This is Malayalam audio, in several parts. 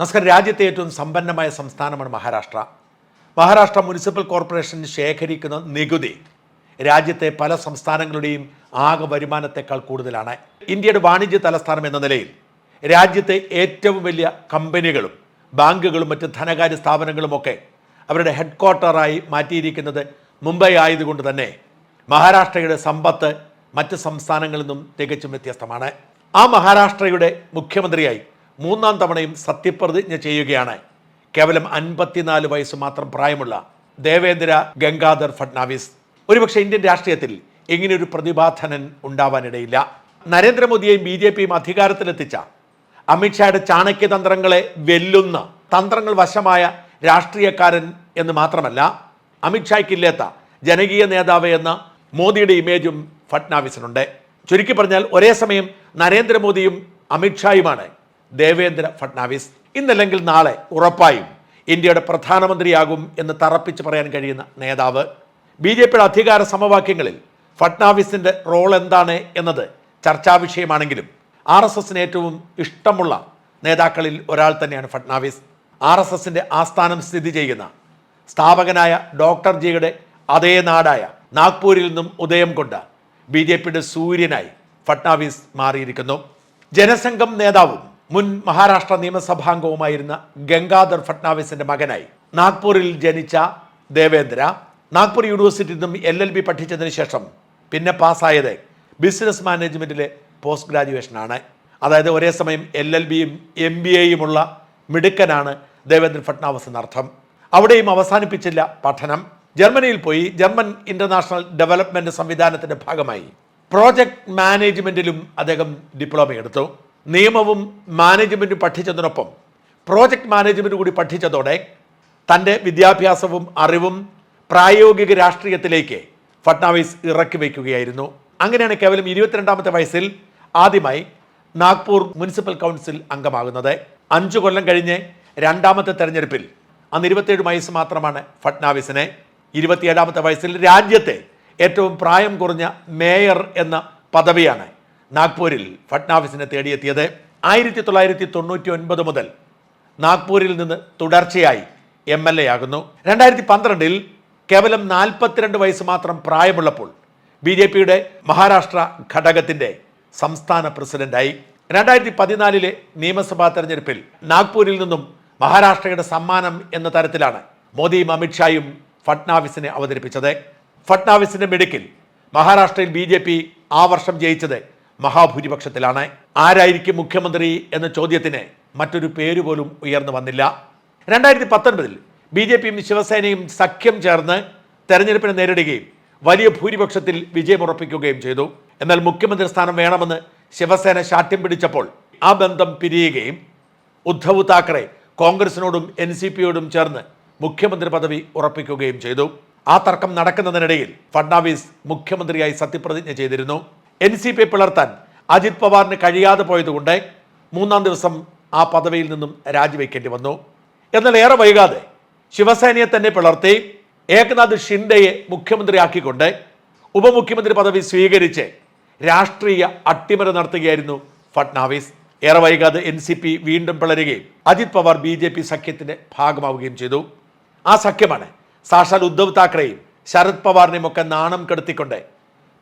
നമസ്കാരം രാജ്യത്തെ ഏറ്റവും സമ്പന്നമായ സംസ്ഥാനമാണ് മഹാരാഷ്ട്ര. മഹാരാഷ്ട്ര മുനിസിപ്പൽ കോർപ്പറേഷൻ ശേഖരിക്കുന്ന നികുതി രാജ്യത്തെ പല സംസ്ഥാനങ്ങളുടെയും ആകെ വരുമാനത്തെക്കാൾ കൂടുതലാണ്. ഇന്ത്യയുടെ വാണിജ്യ തലസ്ഥാനം എന്ന നിലയിൽ രാജ്യത്തെ ഏറ്റവും വലിയ കമ്പനികളും ബാങ്കുകളും മറ്റ് ധനകാര്യ സ്ഥാപനങ്ങളുമൊക്കെ അവരുടെ ഹെഡ് ക്വാർട്ടറായി മാറ്റിയിരിക്കുന്നത് മുംബൈ ആയതുകൊണ്ട് തന്നെ മഹാരാഷ്ട്രയുടെ സമ്പത്ത് മറ്റ് സംസ്ഥാനങ്ങളിൽ നിന്നും തികച്ചും വ്യത്യസ്തമാണ്. ആ മഹാരാഷ്ട്രയുടെ മുഖ്യമന്ത്രിയായി മൂന്നാം തവണയും സത്യപ്രതിജ്ഞ ചെയ്യുകയാണ്. കേവലം അൻപത്തിനാല് വയസ്സ് മാത്രം പ്രായമുള്ള ദേവേന്ദ്ര ഗംഗാധർ ഫഡ്നാവിസ്. ഒരുപക്ഷെ ഇന്ത്യൻ രാഷ്ട്രീയത്തിൽ ഇങ്ങനെയൊരു പ്രതിഭാധനൻ ഉണ്ടാവാനിടയില്ല. നരേന്ദ്രമോദിയെയും ബി ജെ പിയും അധികാരത്തിലെത്തിച്ച അമിത്ഷായുടെ ചാണക്യതന്ത്രങ്ങളെ വെല്ലുന്ന തന്ത്രങ്ങൾ വശമായ രാഷ്ട്രീയക്കാരൻ എന്ന് മാത്രമല്ല അമിത്ഷായ്ക്കില്ലാത്ത ജനകീയ നേതാവ് എന്ന മോദിയുടെ ഇമേജും ഫട്നാവിസിനുണ്ട് ചുരുക്കി പറഞ്ഞാൽ ഒരേ സമയം നരേന്ദ്രമോദിയും അമിത്ഷായുമാണ് ദേവേന്ദ്ര ഫട്നാവിസ് ഇന്നല്ലെങ്കിൽ നാളെ ഉറപ്പായും ഇന്ത്യയുടെ പ്രധാനമന്ത്രിയാകും എന്ന് തറപ്പിച്ച് പറയാൻ കഴിയുന്ന നേതാവ്. ബി ജെ പിയുടെ അധികാര സമവാക്യങ്ങളിൽ ഫട്നാവിസിന്റെ റോൾ എന്താണ് എന്നത് ചർച്ചാ വിഷയമാണെങ്കിലും ആർ എസ് എസിന് ഏറ്റവും ഇഷ്ടമുള്ള നേതാക്കളിൽ ഒരാൾ തന്നെയാണ് ഫട്നാവിസ് ആർ എസ് എസിന്റെ ആസ്ഥാനം സ്ഥിതി ചെയ്യുന്ന സ്ഥാപകനായ ഡോക്ടർ ജിയുടെ അതേ നാടായ നാഗ്പൂരിൽ നിന്നും ഉദയം കൊണ്ട ബി ജെ പിയുടെ സൂര്യനായി ഫട്നാവിസ് മാറിയിരിക്കുന്നു. ജനസംഘം നേതാവും മുൻ മഹാരാഷ്ട്ര നിയമസഭാംഗവുമായിരുന്ന ഗംഗാധർ ഫട്നാവിസിന്റെ മകനായി. നാഗ്പൂരിൽ ജനിച്ച ദേവേന്ദ്ര നാഗ്പൂർ യൂണിവേഴ്സിറ്റിയിൽ നിന്നും എൽ എൽ ബി പഠിച്ചതിന് ശേഷം പിന്നെ പാസ്സായത് ബിസിനസ് മാനേജ്മെന്റിലെ പോസ്റ്റ് ഗ്രാജുവേഷനാണ്. അതായത് ഒരേ സമയം എൽ എൽ ബിയും എം ബി എയുമുള്ള മിടുക്കനാണ് ദേവേന്ദ്ര ഫട്നാവിസ് എന്നർത്ഥം. അവിടെയും അവസാനിപ്പിച്ചില്ല പഠനം. ജർമ്മനിയിൽ പോയി ജർമ്മൻ ഇന്റർനാഷണൽ ഡെവലപ്മെന്റ് സംവിധാനത്തിന്റെ ഭാഗമായി. പ്രോജക്ട് മാനേജ്മെന്റിലും അദ്ദേഹം ഡിപ്ലോമ എടുത്തു. നിയമവും മാനേജ്മെന്റും പഠിച്ചതിനൊപ്പം പ്രോജക്റ്റ് മാനേജ്മെന്റ് കൂടി പഠിച്ചതോടെ തന്റെ വിദ്യാഭ്യാസവും അറിവും പ്രായോഗിക രാഷ്ട്രീയത്തിലേക്ക് ഫട്നാവിസ് ഇറക്കി വയ്ക്കുകയായിരുന്നു. അങ്ങനെയാണ് കേവലം ഇരുപത്തിരണ്ടാമത്തെ വയസ്സിൽ ആദ്യമായി നാഗ്പൂർ മുനിസിപ്പൽ കൗൺസിൽ അംഗമാകുന്നത്. അഞ്ചു കൊല്ലം കഴിഞ്ഞ് രണ്ടാമത്തെ തെരഞ്ഞെടുപ്പിൽ അന്ന് ഇരുപത്തിയേഴ് വയസ്സ് മാത്രമാണ് ഫട്നാവിസിനെ. ഇരുപത്തിയേഴാമത്തെ വയസ്സിൽ രാജ്യത്തെ ഏറ്റവും പ്രായം കുറഞ്ഞ മേയർ എന്ന പദവിയാണ് നാഗ്പൂരിൽ ഫട്നാവിസിനെ തേടിയെത്തിയത് ആയിരത്തി തൊള്ളായിരത്തി തൊണ്ണൂറ്റി ഒൻപത് മുതൽ നാഗ്പൂരിൽ നിന്ന് തുടർച്ചയായി എം എൽ എ ആകുന്നു. രണ്ടായിരത്തി പന്ത്രണ്ടിൽ കേവലം നാൽപ്പത്തിരണ്ട് വയസ്സ് മാത്രം പ്രായമുള്ളപ്പോൾ ബി ജെ പിയുടെ മഹാരാഷ്ട്ര ഘടകത്തിന്റെ സംസ്ഥാന പ്രസിഡന്റായി. രണ്ടായിരത്തി പതിനാലിലെ നിയമസഭാ തെരഞ്ഞെടുപ്പിൽ നാഗ്പൂരിൽ നിന്നും മഹാരാഷ്ട്രയുടെ സമ്മാനം എന്ന തരത്തിലാണ് മോദിയും അമിത്ഷായും ഫട്നാവിസിനെ അവതരിപ്പിച്ചത്. ഫട്നാവിസിന്റെ മിടുക്കിൽ മഹാരാഷ്ട്രയിൽ ബി ജെ പി ആ വർഷം ജയിച്ചത് മഹാഭൂരിപക്ഷത്തിലാണ്. ആരായിരിക്കും മുഖ്യമന്ത്രി എന്ന ചോദ്യത്തിന് മറ്റൊരു പേര് പോലും ഉയർന്നു വന്നില്ല. രണ്ടായിരത്തി പത്തൊൻപതിൽ ബി ജെ പിയും ശിവസേനയും സഖ്യം ചേർന്ന് തെരഞ്ഞെടുപ്പിനെ നേരിടുകയും വലിയ ഭൂരിപക്ഷത്തിൽ വിജയമുറപ്പിക്കുകയും ചെയ്തു. എന്നാൽ മുഖ്യമന്ത്രി സ്ഥാനം വേണമെന്ന് ശിവസേന ശാഠ്യം പിടിച്ചപ്പോൾ ആ ബന്ധം പിരിയുകയും ഉദ്ധവ് താക്കറെ കോൺഗ്രസിനോടും എൻ സി പിയോടും ചേർന്ന് മുഖ്യമന്ത്രി പദവി ഉറപ്പിക്കുകയും ചെയ്തു. ആ തർക്കം നടക്കുന്നതിനിടയിൽ ഫഡ്നാവിസ് മുഖ്യമന്ത്രിയായി സത്യപ്രതിജ്ഞ ചെയ്തിരുന്നു. എൻ സി പി പിളർത്താൻ അജിത് പവാറിന് കഴിയാതെ പോയതുകൊണ്ട് മൂന്നാം ദിവസം ആ പദവിയിൽ നിന്നും രാജിവെക്കേണ്ടി വന്നു. എന്നാൽ ഏറെ വൈകാതെ ശിവസേനയെ തന്നെ പിളർത്തി ഏകനാഥ് ഷിൻഡെയെ മുഖ്യമന്ത്രിയാക്കിക്കൊണ്ട് ഉപമുഖ്യമന്ത്രി പദവി സ്വീകരിച്ച് രാഷ്ട്രീയ അട്ടിമറി നടത്തുകയായിരുന്നു ഫട്നാവിസ്. ഏറെ വൈകാതെ എൻ സി പി വീണ്ടും പിളരുകയും Ajit Pawar B J P സഖ്യത്തിന്റെ ഭാഗമാവുകയും ചെയ്തു. ആ സഖ്യമാണ് സാക്ഷാൽ ഉദ്ധവ് താക്കറെയും ശരത് പവാറിനെയും ഒക്കെ നാണം കെടുത്തിക്കൊണ്ട്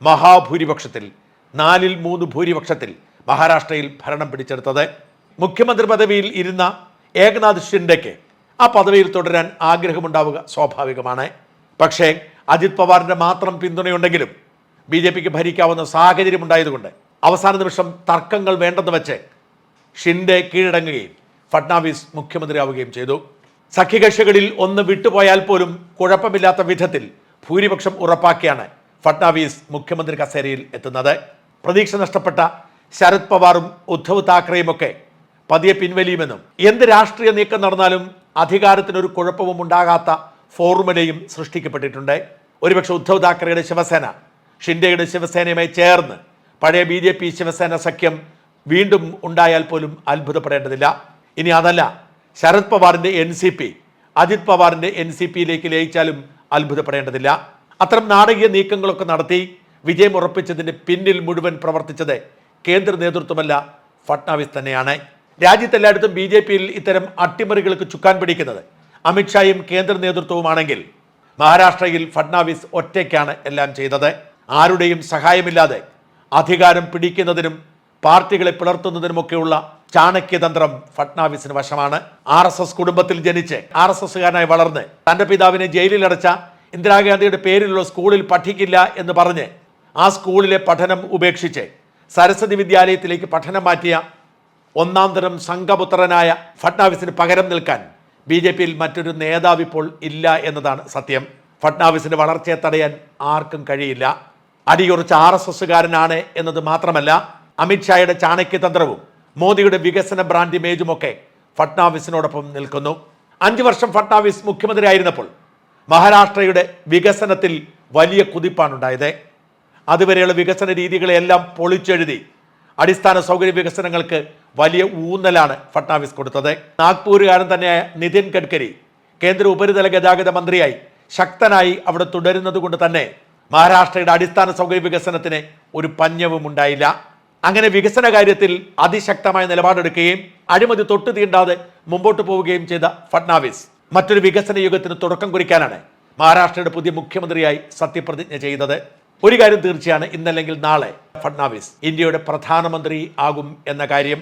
മഹാഭൂരിപക്ഷത്തിൽ നാലിൽ മൂന്ന് ഭൂരിപക്ഷത്തിൽ മഹാരാഷ്ട്രയിൽ ഭരണം പിടിച്ചെടുത്തത് മുഖ്യമന്ത്രി പദവിയിൽ ഇരുന്ന ഏകനാഥ് ഷിൻഡെക്ക് ആ പദവിയിൽ തുടരാൻ ആഗ്രഹമുണ്ടാവുക സ്വാഭാവികമാണ്. പക്ഷേ അജിത് പവാറിന്റെ മാത്രം പിന്തുണയുണ്ടെങ്കിലും ബി ജെ പിക്ക് ഭരിക്കാവുന്ന സാഹചര്യം ഉണ്ടായതുകൊണ്ട് അവസാന നിമിഷം തർക്കങ്ങൾ വേണ്ടെന്ന് വെച്ച് ഷിൻഡെ കീഴടങ്ങുകയും ഫട്നാവിസ് മുഖ്യമന്ത്രിയാവുകയും ചെയ്തു. സഖ്യകക്ഷികളിൽ ഒന്ന് വിട്ടുപോയാൽ പോലും കുഴപ്പമില്ലാത്ത വിധത്തിൽ ഭൂരിപക്ഷം ഉറപ്പാക്കിയാണ് ഫട്നാവിസ് മുഖ്യമന്ത്രി കസേരയിൽ എത്തുന്നത്. പ്രതീക്ഷ നഷ്ടപ്പെട്ട ശരത് പവാറും ഉദ്ധവ് താക്കറെയുമൊക്കെ പതിയെ പിൻവലിയുമെന്നും എന്ത് രാഷ്ട്രീയ നീക്കം നടന്നാലും അധികാരത്തിനൊരു കുഴപ്പവും ഉണ്ടാകാത്ത ഫോർമുലയും സൃഷ്ടിക്കപ്പെട്ടിട്ടുണ്ട്. ഒരുപക്ഷെ ഉദ്ധവ് താക്കറെയുടെ ശിവസേന ഷിൻഡെയുടെ ശിവസേനയുമായി ചേർന്ന് പഴയ ബി ജെ പി ശിവസേന സഖ്യം വീണ്ടും ഉണ്ടായാൽ പോലും അത്ഭുതപ്പെടേണ്ടതില്ല. ഇനി അതല്ല ശരത് പവാറിന്റെ എൻ സി പി അജിത് പവാറിന്റെ എൻ സി പിയിലേക്ക് ലയിച്ചാലും അത്ഭുതപ്പെടേണ്ടതില്ല. അത്തരം നാടകീയ നീക്കങ്ങളൊക്കെ നടത്തി വിജയം ഉറപ്പിച്ചതിന് പിന്നിൽ മുഴുവൻ പ്രവർത്തിച്ചത് കേന്ദ്ര നേതൃത്വമല്ല ഫട്നാവിസ് തന്നെയാണ്. രാജ്യത്തെല്ലായിടത്തും ബി ജെ പിയിൽ ഇത്തരം അട്ടിമറികൾക്ക് ചുക്കാൻ പിടിക്കുന്നത് അമിത്ഷായും കേന്ദ്ര നേതൃത്വവുമാണെങ്കിൽ മഹാരാഷ്ട്രയിൽ ഫട്നാവിസ് ഒറ്റയ്ക്കാണ് എല്ലാം ചെയ്തത്. ആരുടെയും സഹായമില്ലാതെ അധികാരം പിടിക്കുന്നതിനും പാർട്ടികളെ പിളർത്തുന്നതിനുമൊക്കെയുള്ള ചാണക്യതന്ത്രം ഫട്നാവിസിന് വശമാണ്. ആർ എസ് എസ് കുടുംബത്തിൽ ജനിച്ച് ആർ എസ് എസ്സുകാരനായി വളർന്ന് തന്റെ പിതാവിനെ ജയിലിലടച്ച ഇന്ദിരാഗാന്ധിയുടെ പേരിലുള്ള സ്കൂളിൽ പഠിക്കില്ല എന്ന് പറഞ്ഞ് ആ സ്കൂളിലെ പഠനം ഉപേക്ഷിച്ച് സരസ്വതി വിദ്യാലയത്തിലേക്ക് പഠനം മാറ്റിയ ഒന്നാം തരം സംഘപുത്രനായ ഫട്നാവിസിന് പകരം നിൽക്കാൻ ബി ജെ പിയിൽ മറ്റൊരു നേതാവ് ഇപ്പോൾ ഇല്ല എന്നതാണ് സത്യം. ഫട്നാവിസിന്റെ വളർച്ചയെ തടയാൻ ആർക്കും കഴിയില്ല. അടിയുറച്ച ആർ എസ് എസ്സുകാരനാണ് എന്നത് മാത്രമല്ല അമിത്ഷായുടെ ചാണക്യതന്ത്രവും മോദിയുടെ വികസന ബ്രാൻഡ് ഇമേജുമൊക്കെ ഫട്നാവിസിനോടൊപ്പം നിൽക്കുന്നു. അഞ്ചു വർഷം ഫട്നാവിസ് മുഖ്യമന്ത്രിയായിരുന്നപ്പോൾ മഹാരാഷ്ട്രയുടെ വികസനത്തിൽ വലിയ കുതിപ്പാണുണ്ടായത്. അതുവരെയുള്ള വികസന രീതികളെല്ലാം പൊളിച്ചെഴുതി അടിസ്ഥാന സൗകര്യ വികസനങ്ങൾക്ക് വലിയ ഊന്നലാണ് ഫട്നാവിസ് കൊടുത്തത്. നാഗ്പൂരുകാരൻ തന്നെയായ നിതിൻ ഗഡ്കരി കേന്ദ്ര ഉപരിതല ഗതാഗത മന്ത്രിയായി ശക്തനായി അവിടെ തുടരുന്നത് കൊണ്ട് തന്നെ മഹാരാഷ്ട്രയുടെ അടിസ്ഥാന സൗകര്യ വികസനത്തിന് ഒരു പഞ്ഞവും ഉണ്ടായില്ല. അങ്ങനെ വികസന കാര്യത്തിൽ അതിശക്തമായ നിലപാടെടുക്കുകയും അഴിമതി തൊട്ടു തീണ്ടാതെ മുമ്പോട്ട് പോവുകയും ചെയ്ത ഫട്നാവിസ് മറ്റൊരു വികസന യുഗത്തിന് തുടക്കം കുറിക്കാനാണ് മഹാരാഷ്ട്രയുടെ പുതിയ മുഖ്യമന്ത്രിയായി സത്യപ്രതിജ്ഞ ചെയ്തത്. ഒരു കാര്യം തീർച്ചയാണ് ഇന്നല്ലെങ്കിൽ നാളെ ഫഡ്നാവിസ് ഇന്ത്യയുടെ പ്രധാനമന്ത്രി ആകും എന്ന കാര്യം